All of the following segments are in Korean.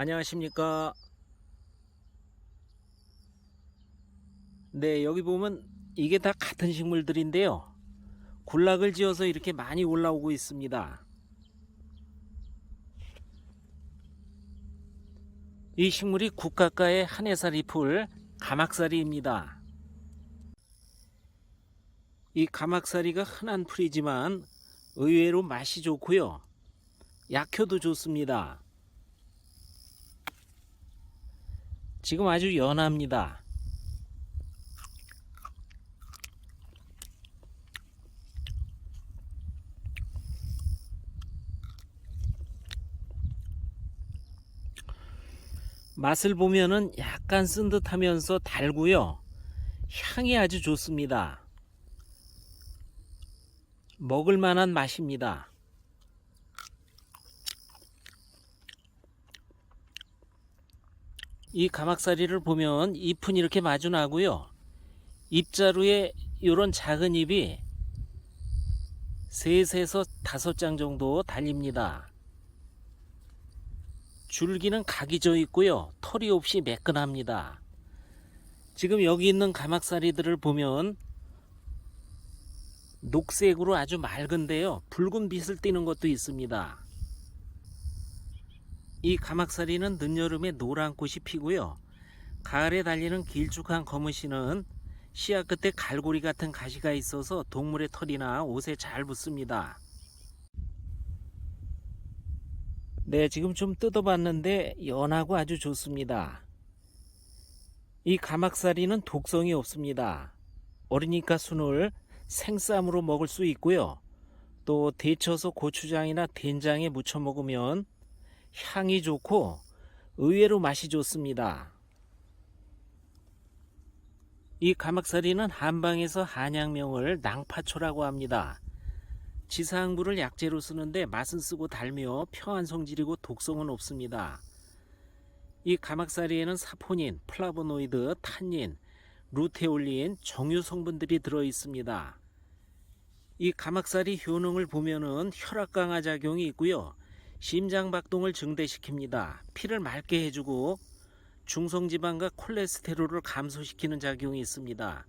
안녕하십니까. 네, 여기 보면 이게 다 같은 식물들인데요. 군락을 지어서 이렇게 많이 올라오고 있습니다. 이 식물이 국가가의 한해살이 풀 가막살이입니다. 이 가막살이가 흔한 풀이지만 의외로 맛이 좋고요. 약효도 좋습니다. 지금 아주 연합니다. 맛을 보면은 약간 쓴 듯하면서 달고요. 향이 아주 좋습니다. 먹을 만한 맛입니다. 이 가막살이를 보면 잎은 이렇게 마주 나고요. 잎자루에 이런 작은 잎이 셋에서 다섯 장 정도 달립니다. 줄기는 각이 져 있고요. 털이 없이 매끈합니다. 지금 여기 있는 가막살이들을 보면 녹색으로 아주 맑은데요. 붉은 빛을 띠는 것도 있습니다. 이 가막살이는 늦여름에 노란 꽃이 피고요. 가을에 달리는 길쭉한 검은씨는 씨앗 끝에 갈고리 같은 가시가 있어서 동물의 털이나 옷에 잘 붙습니다. 네, 지금 좀 뜯어봤는데 연하고 아주 좋습니다. 이 가막살이는 독성이 없습니다. 어리니까 순을 생쌈으로 먹을 수 있고요. 또 데쳐서 고추장이나 된장에 무쳐 먹으면 향이 좋고 의외로 맛이 좋습니다. 이 가막살이는 한방에서 한약명을 낭파초라고 합니다. 지상부를 약재로 쓰는데 맛은 쓰고 달며 평안 성질이고 독성은 없습니다. 이 가막살이에는 사포닌, 플라보노이드, 탄닌, 루테올린, 정유 성분들이 들어 있습니다. 이 가막살이 효능을 보면은 혈압 강화 작용이 있고요. 심장 박동을 증대시킵니다. 피를 맑게 해주고 중성지방과 콜레스테롤을 감소시키는 작용이 있습니다.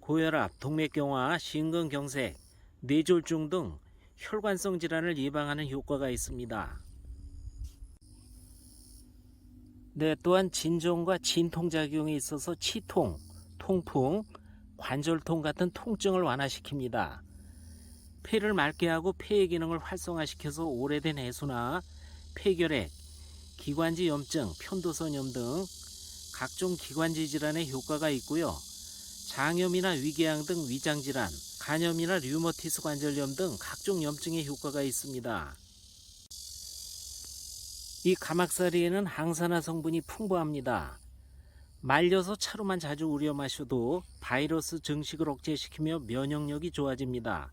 고혈압, 동맥경화, 심근경색, 뇌졸중 등 혈관성 질환을 예방하는 효과가 있습니다. 네, 또한 진정과 진통 작용이 있어서 치통, 통풍, 관절통 같은 통증을 완화시킵니다. 폐를 맑게 하고 폐의 기능을 활성화시켜서 오래된 해수나 폐결핵, 기관지 염증, 편도선염 등 각종 기관지 질환에 효과가 있고요. 장염이나 위궤양 등 위장 질환, 간염이나 류머티스 관절염 등 각종 염증에 효과가 있습니다. 이 가막살이에는 항산화 성분이 풍부합니다. 말려서 차로만 자주 우려 마셔도 바이러스 증식을 억제시키며 면역력이 좋아집니다.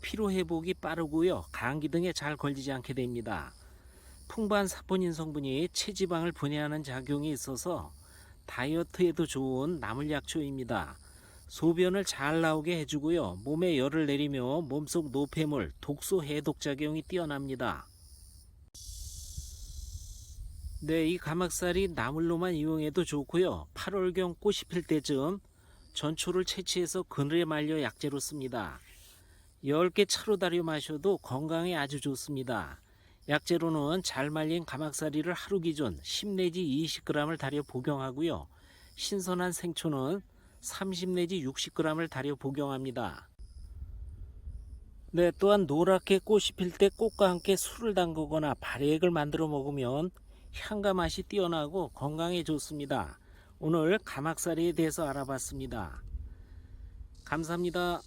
피로 회복이 빠르고요. 감기 등에 잘 걸리지 않게 됩니다. 풍부한 사포닌 성분이 체지방을 분해하는 작용이 있어서 다이어트에도 좋은 나물약초입니다. 소변을 잘 나오게 해주고요. 몸에 열을 내리며 몸속 노폐물, 독소 해독 작용이 뛰어납니다. 네, 이 가막살이 나물로만 이용해도 좋고요. 8월경 꽃이 필 때쯤 전초를 채취해서 그늘에 말려 약재로 씁니다. 10개 차로 달여 마셔도 건강에 아주 좋습니다. 약재로는 잘 말린 가막살이를 하루 기준 10 내지 20g을 달여 복용하고요. 신선한 생초는 30 내지 60g을 달여 복용합니다. 네, 또한 노랗게 꽃이 필 때 꽃과 함께 술을 담그거나 발효액을 만들어 먹으면 향과 맛이 뛰어나고 건강에 좋습니다. 오늘 가막살이에 대해서 알아봤습니다. 감사합니다.